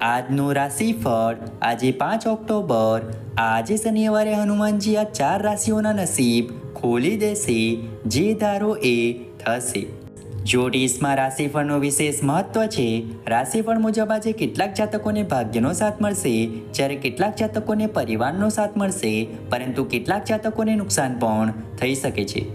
આજનું રાશિફળ આજે પાંચ ઓક્ટોબર. આજે શનિવારે હનુમાનજી આ ચાર રાશિઓના નસીબ ખોલી દેશે, જે ધારો એ થશે. જ્યોતિષમાં રાશિફળનું વિશેષ મહત્વ છે. રાશિફળ મુજબ આજે કેટલાક જાતકોને ભાગ્યનો સાથ મળશે, જ્યારે કેટલાક જાતકોને પરિવારનો સાથ મળશે, પરંતુ કેટલાક જાતકોને નુકસાન પણ થઈ શકે છે.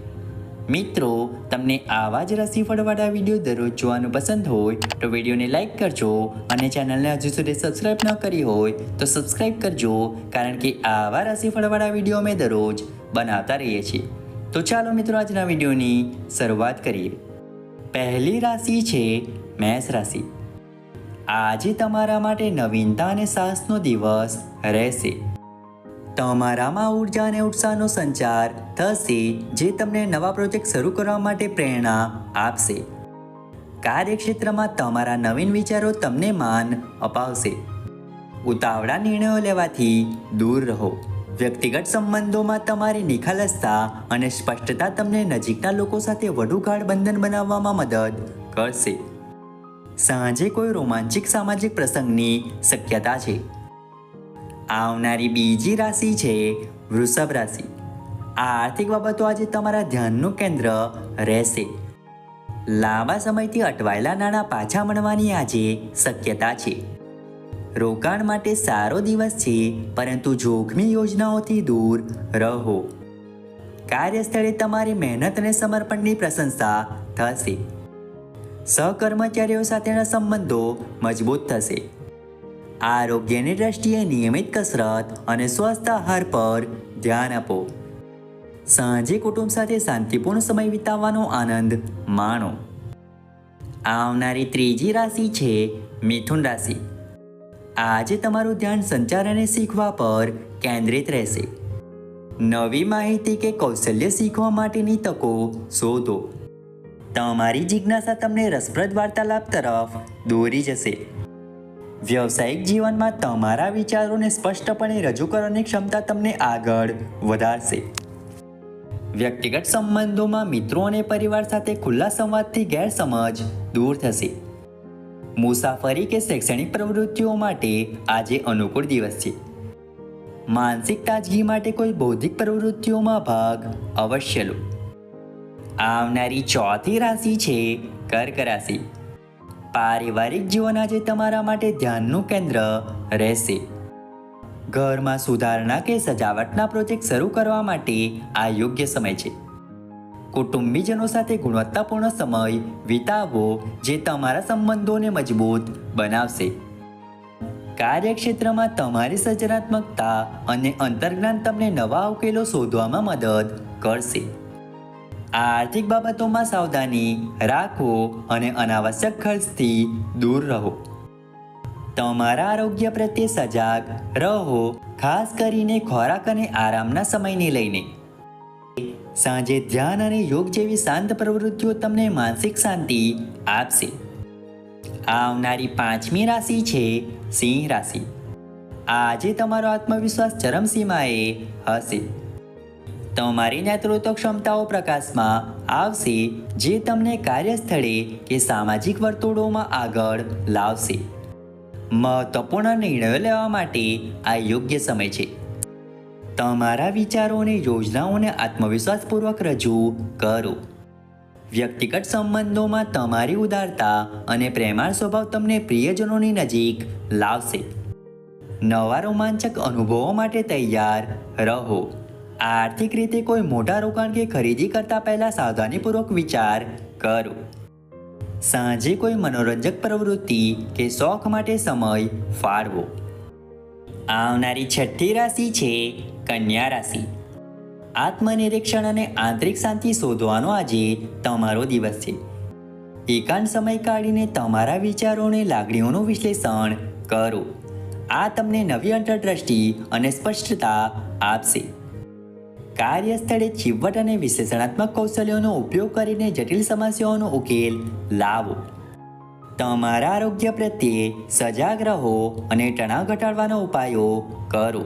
મિત્રો, તમને આવા જ રાશિફળવાળા વીડિયો દરરોજ જોવાનું પસંદ હોય, તો વિડીયોને લાઈક કરજો અને ચેનલને હજુ સુધી સબસ્ક્રાઈબ ન કરી હોય, તો સબસ્ક્રાઈબ કરજો, કારણ કે આવા રાશિફળવાળા વીડિયો અમે દરરોજ બનાવતા રહીએ છીએ. તો ચાલો મિત્રો, આજના વિડીયોની શરૂઆત કરીએ. પહેલી રાશિ છે મેષ રાશિ. આજે તમારા માટે નવીનતા અને સાહસનો દિવસ રહેશે. તમારામાં ઊર્જા અને ઉત્સાહનો સંચાર થશે, જે તમને નવા પ્રોજેક્ટ શરૂ કરવા માટે પ્રેરણા આપશે. કાર્યક્ષેત્રમાં તમારા નવીન વિચારો તમને માન અપાવશે. ઉતાવળા નિર્ણયો લેવાથી દૂર રહો. વ્યક્તિગત સંબંધોમાં તમારી નિખાલસતા અને સ્પષ્ટતા તમને નજીકના લોકો સાથે વધુ ગાઢ બંધન બનાવવામાં મદદ કરશે. સાંજે કોઈ રોમાંચિક સામાજિક પ્રસંગની શક્યતા છે. આવનારી બીજી રાશિ છે વૃષભ રાશિ. આર્થિક બાબતો આજે તમારા ધ્યાનનું કેન્દ્ર રહેશે. લાંબા સમયથી અટવાયેલા નાણાં પાછા મળવાની આજે શક્યતા છે. રોકાણ માટે સારો દિવસ છે, પરંતુ જોખમી યોજનાઓથી દૂર રહો. કાર્યસ્થળે તમારી મહેનત અને સમર્પણની પ્રશંસા થશે. સહકર્મચારીઓ સાથેના સંબંધો મજબૂત થશે. આરોગ્યની દ્રષ્ટિએ નિયમિત કસરત અને સ્વસ્થ આહાર પર ધ્યાન આપો. સાંજે કુટુંબ સાથે શાંતિપૂર્ણ સમય વિતાવવાનો આનંદ માણો. આવનારી ત્રીજી રાશિ છે મિથુન રાશિ. આજે તમારું ધ્યાન સંચાર અને શીખવા પર કેન્દ્રિત રહેશે. નવી માહિતી કે કૌશલ્ય શીખવા માટેની તકો શોધો. તમારી જિજ્ઞાસા તમને રસપ્રદ વાર્તાલાપ તરફ દોરી જશે. વ્યવસાયિક જીવનમાં તમારા વિચારોને સ્પષ્ટપણે રજૂ કરવાની ક્ષમતા તમને આગળ વધારશે. વ્યક્તિગત સંબંધોમાં મિત્રો અને પરિવાર સાથે ખુલ્લા સંવાદથી ગેરસમજ દૂર થશે. મુસાફરી કે શૈક્ષણિક પ્રવૃત્તિઓ માટે આજે અનુકૂળ દિવસ છે. માનસિક તાજગી માટે કોઈ બૌદ્ધિક પ્રવૃત્તિઓમાં ભાગ અવશ્ય લો. આવનારી ચોથી રાશિ છે કર્ક રાશિ. પારિવારિક જીવન આજે તમારા માટે ધ્યાનનું કેન્દ્ર રહેશે. ઘરમાં સુધારણા કે સજાવટના પ્રોજેક્ટ શરૂ કરવા માટે આ યોગ્ય સમય છે. કુટુંબીજનો સાથે ગુણવત્તાપૂર્ણ સમય વિતાવવો જે તમારા સંબંધોને મજબૂત બનાવશે. કાર્યક્ષેત્રમાં તમારી સર્જનાત્મકતા અને અંતર્જ્ઞાન તમને નવા ઉકેલો શોધવામાં મદદ કરશે. આર્થિક બાબતોમાં સાવધાની રાખો અને અનાવશ્યક ખર્ચથી દૂર રહો. તમારા આરોગ્ય પ્રત્યે સજાગ રહો, ખાસ કરીને ખોરાક અને આરામના સમયને લઈને. સાંજે ધ્યાન અને યોગ જેવી શાંત પ્રવૃત્તિઓ તમને માનસિક શાંતિ આપશે. આવનારી પાંચમી રાશિ છે સિંહ રાશિ. આજે તમારો આત્મવિશ્વાસ ચરમસીમાએ હશે. તમારી નેતૃત્વ ક્ષમતાઓ પ્રકાશમાં આવશે, જે તમને કાર્યસ્થળે કે સામાજિક વર્તુળોમાં આગળ લાવશે. મહત્વપૂર્ણ નિર્ણયો લેવા માટે આ યોગ્ય સમય છે. તમારા વિચારો અને યોજનાઓને આત્મવિશ્વાસપૂર્વક રજૂ કરો. વ્યક્તિગત સંબંધોમાં તમારી ઉદારતા અને પ્રેમાળ સ્વભાવ તમને પ્રિયજનોની નજીક લાવશે. નવા રોમાંચક અનુભવો માટે તૈયાર રહો. આર્થિક રીતે કોઈ મોટા રોકાણ કે ખરીદી કરતા પહેલા સાવધાનીપૂર્વક વિચાર કરો. સાંજે કોઈ મનોરંજક પ્રવૃત્તિ કે શોખ માટે સમય ફાળવો. આવનારી છઠ્ઠી રાશિ છે કન્યા રાશિ. આત્મનિરીક્ષણ અને આંતરિક શાંતિ શોધવાનો આજે તમારો દિવસ છે. એકાંત સમય કાઢીને તમારા વિચારો અને લાગણીઓનું વિશ્લેષણ કરો. આ તમને નવી અંતરદ્રષ્ટિ અને સ્પષ્ટતા આપશે. કાર્યસ્થળે ચીવટ અને વિશ્લેષણાત્મક કૌશલ્યોનો ઉપયોગ કરીને જટિલ સમસ્યાઓનો ઉકેલ લાવો. તમારા આરોગ્ય પ્રત્યે સજાગ રહો અને તણાવ ઘટાડવાના ઉપાયો કરો.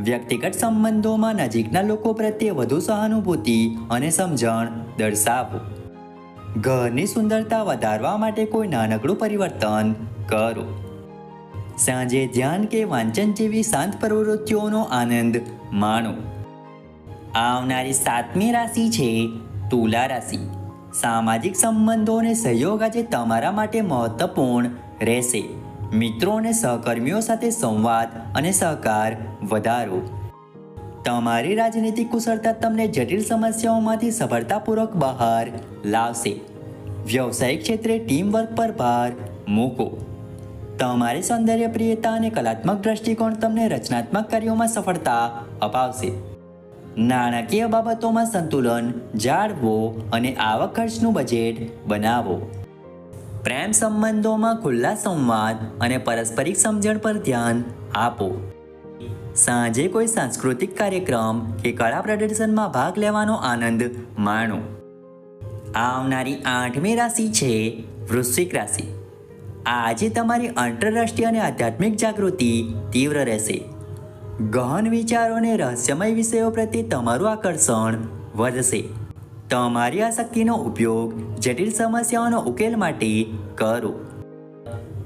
વ્યક્તિગત સંબંધોમાં નજીકના લોકો પ્રત્યે વધુ સહાનુભૂતિ અને સમજણ દર્શાવો. ઘરની સુંદરતા વધારવા માટે કોઈ નાનકડું પરિવર્તન કરો. સાંજે ધ્યાન કે વાંચન જેવી શાંત પ્રવૃત્તિઓનો આનંદ માણો. આવનારી સાતમી રાશિ છે તુલા રાશિ. સામાજિક સંબંધો અને સહયોગ આજે તમારા માટે મહત્વપૂર્ણ રહેશે. મિત્રો અને સહકર્મીઓ સાથે સંવાદ અને સહકાર વધારો. તમારી રાજનીતિક કુશળતા તમને જટિલ સમસ્યાઓમાંથી સફળતાપૂર્વક બહાર લાવશે. વ્યવસાયિક ક્ષેત્રે ટીમવર્ક પર ભાર મૂકો. તમારી સૌંદર્યપ્રિયતા અને કલાત્મક દ્રષ્ટિકોણ તમને રચનાત્મક કાર્યોમાં સફળતા અપાવશે. નાણાકીય બાબતોમાં સંતુલન, જાળવો અને આવક ખર્ચનું બજેટ બનાવો. પ્રેમ સંબંધોમાં ખુલ્લા સંવાદ અને પારસ્પરિક સમજણ પર ધ્યાન આપો. સાંજે કોઈ સાંસ્કૃતિક કાર્યક્રમ કે કળા પ્રદર્શનમાં ભાગ લેવાનો આનંદ માણો. આવનારી આઠમી રાશિ છે વૃશ્ચિક રાશિ. આજે તમારી આંતરરાષ્ટ્રીય અને આધ્યાત્મિક જાગૃતિ તીવ્ર રહેશે. ગહન વિચારો અને રહસ્યમય વિષયો પ્રત્યે તમારું આકર્ષણ વધશે. તમારી આ શક્તિનો ઉપયોગ જટિલ સમસ્યાઓનો ઉકેલ માટે કરો.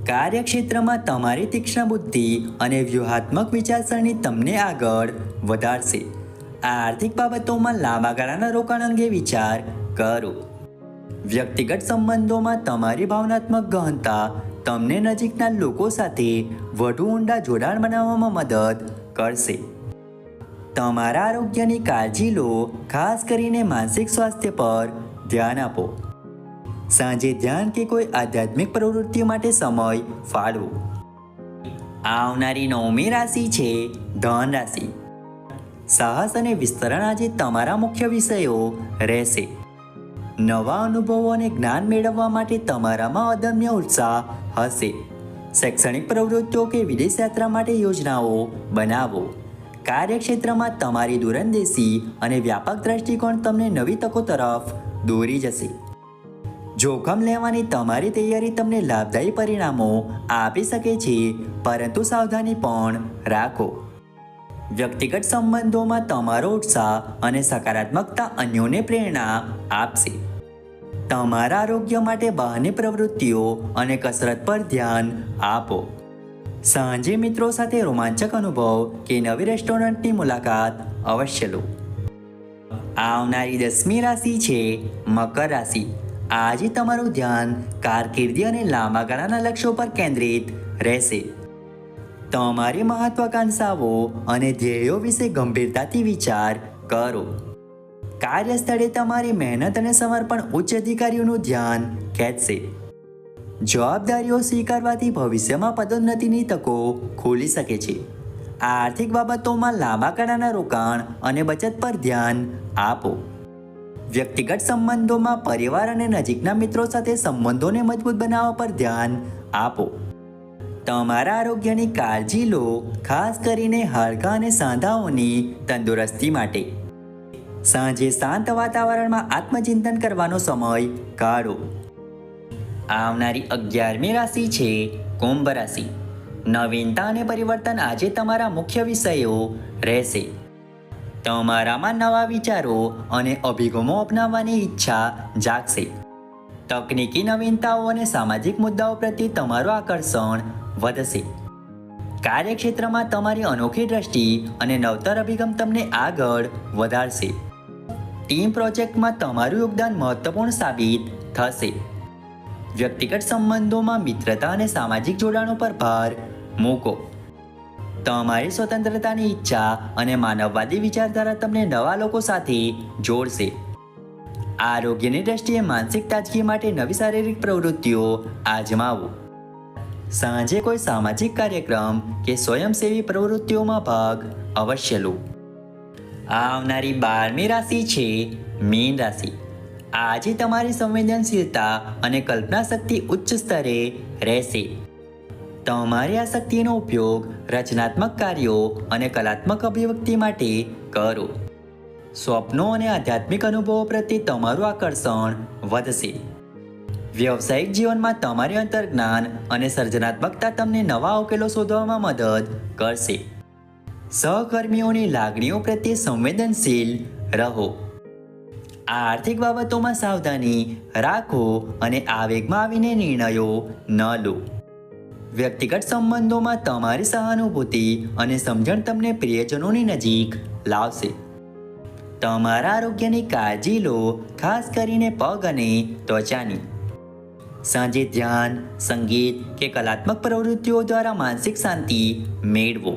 કાર્યક્ષેત્રમાં તમારી તીક્ષ્ણ બુદ્ધિ અને વ્યૂહાત્મક વિચારસરણી તમને આગળ વધારશે. આર્થિક બાબતોમાં લાંબા ગાળાના રોકાણ અંગે વિચાર કરો. વ્યક્તિગત સંબંધોમાં તમારી ભાવનાત્મક ગહનતા તમને નજીકના લોકો સાથે વધુ ઊંડા જોડાણ બનાવવામાં મદદ કરશે. તમારા આરોગ્યની કાળજી લો, ખાસ કરીને માનસિક સ્વાસ્થ્ય પર ધ્યાન આપો. સાંજે ધ્યાન કે કોઈ આધ્યાત્મિક પ્રવૃત્તિ માટે સમય ફાળવો. આવનારી નવમી રાશિ છે ધન રાશિ. સાહસ અને વિસ્તરણ આજે તમારા મુખ્ય વિષયો રહેશે. નવા અનુભવો અને જ્ઞાન મેળવવા માટે તમારામાં અદમ્ય ઉત્સાહ હશે. શૈક્ષણિક પ્રવૃત્તિઓ કે વિદેશ યાત્રા માટે યોજનાઓ બનાવો. કાર્યક્ષેત્રમાં તમારી દૂરંદેશી અને વ્યાપક દ્રષ્ટિકોણ તમને નવી તકો તરફ દોરી જશે. જોખમ લેવાની તમારી તૈયારી તમને લાભદાયી પરિણામો આપી શકે છે, પરંતુ સાવધાની પણ રાખો. વ્યક્તિગત સંબંધોમાં તમારો ઉત્સાહ અને સકારાત્મકતા અન્યોને પ્રેરણા આપશે. તમારા આરોગ્ય માટે બહારની પ્રવૃત્તિઓ અને કસરત પર ધ્યાન આપો. સાંજે મિત્રો સાથે રોમાંચક અનુભવ કે નવી રેસ્ટોરન્ટની મુલાકાત અવશ્ય લો. આવનારી દસમી રાશિ છે મકર રાશિ. આજે તમારું ધ્યાન કારકિર્દી અને લાંબા ગાળાના લક્ષ્યો પર કેન્દ્રિત રહેશે. તમારી મહત્વાકાંક્ષાઓ અને ધ્યેયો વિશે ગંભીરતાથી વિચાર કરો. કાર્યસ્થળે તમારી મહેનત અને સમર્પણ ઉચ્ચ અધિકારીઓનું ધ્યાન ખેંચશે. જવાબદારીઓ સ્વીકારવાથી ભવિષ્યમાં પદોન્નતિની તકો ખોલી શકે છે. આર્થિક બાબતોમાં લાંબા ગાળાના રોકાણ અને બચત પર ધ્યાન આપો. વ્યક્તિગત સંબંધોમાં પરિવાર અને નજીકના મિત્રો સાથે સંબંધોને મજબૂત બનાવવા પર ધ્યાન આપો. તમારા આરોગ્યની કાળજી લો, ખાસ કરીને હાડકાં અને સાંધાઓની તંદુરસ્તી માટે. સાંજે શાંત વાતાવરણમાં આત્મચિંતન કરવાનો સમય કાઢો. આવનારી અગિયારમી રાશિ છે કુંભ રાશિ. નવીનતા અને પરિવર્તન આજે તમારા મુખ્ય વિષયો રહેશે. તમારામાં નવા વિચારો અને અભિગમો અપનાવવાની ઈચ્છા જાગશે. તકનીકી નવીનતાઓ અને સામાજિક મુદ્દાઓ પ્રત્યે તમારું આકર્ષણ વધશે. કાર્યક્ષેત્રમાં તમારી અનોખી દ્રષ્ટિ અને નવતર અભિગમ તમને આગળ વધારશે. ટીમ પ્રોજેક્ટમાં તમારું યોગદાન મહત્વપૂર્ણ સાબિત થશે. વ્યક્તિગત સંબંધોમાં મિત્રતા અને સામાજિક જોડાણો પર ભાર મૂકો. તમારી સ્વતંત્રતાની ઈચ્છા અને માનવવાદી વિચારધારા તમને નવા લોકો સાથે જોડશે. આરોગ્યની દ્રષ્ટિએ માનસિક તાજગી માટે નવી શારીરિક પ્રવૃત્તિઓ આજમાવો. સાંજે કોઈ સામાજિક કાર્યક્રમ કે સ્વયંસેવી પ્રવૃત્તિઓમાં ભાગ અવશ્ય લો. આવનારી બારમી રાશિ છે મીન રાશિ. આજે તમારી સંવેદનશીલતા અને કલ્પના શક્તિ ઉચ્ચ સ્તરે રહેશે. તમારી આ શક્તિનો ઉપયોગ રચનાત્મક કાર્યો અને કલાત્મક અભિવ્યક્તિ માટે કરો. સ્વપ્નો અને આધ્યાત્મિક અનુભવો પ્રત્યે તમારું આકર્ષણ વધશે. વ્યવસાયિક જીવનમાં તમારી અંતર્જ્ઞાન અને સર્જનાત્મકતા તમને નવા ઉકેલો શોધવામાં મદદ કરશે. સહકર્મીઓની લાગણીઓ પ્રત્યે સંવેદનશીલ રહો. આર્થિક બાબતોમાં સાવધાની રાખો અને આવેગમાં આવીને નિર્ણયો ન લો. વ્યક્તિગત સંબંધોમાં તમારી સહાનુભૂતિ અને સમજણ તમને પ્રિયજનોની નજીક લાવશે. તમારા આરોગ્યની કાળજી લો, ખાસ કરીને પગ અને ત્વચાની. સાંજે ધ્યાન, સંગીત કે કલાત્મક પ્રવૃત્તિઓ દ્વારા માનસિક શાંતિ મેળવો.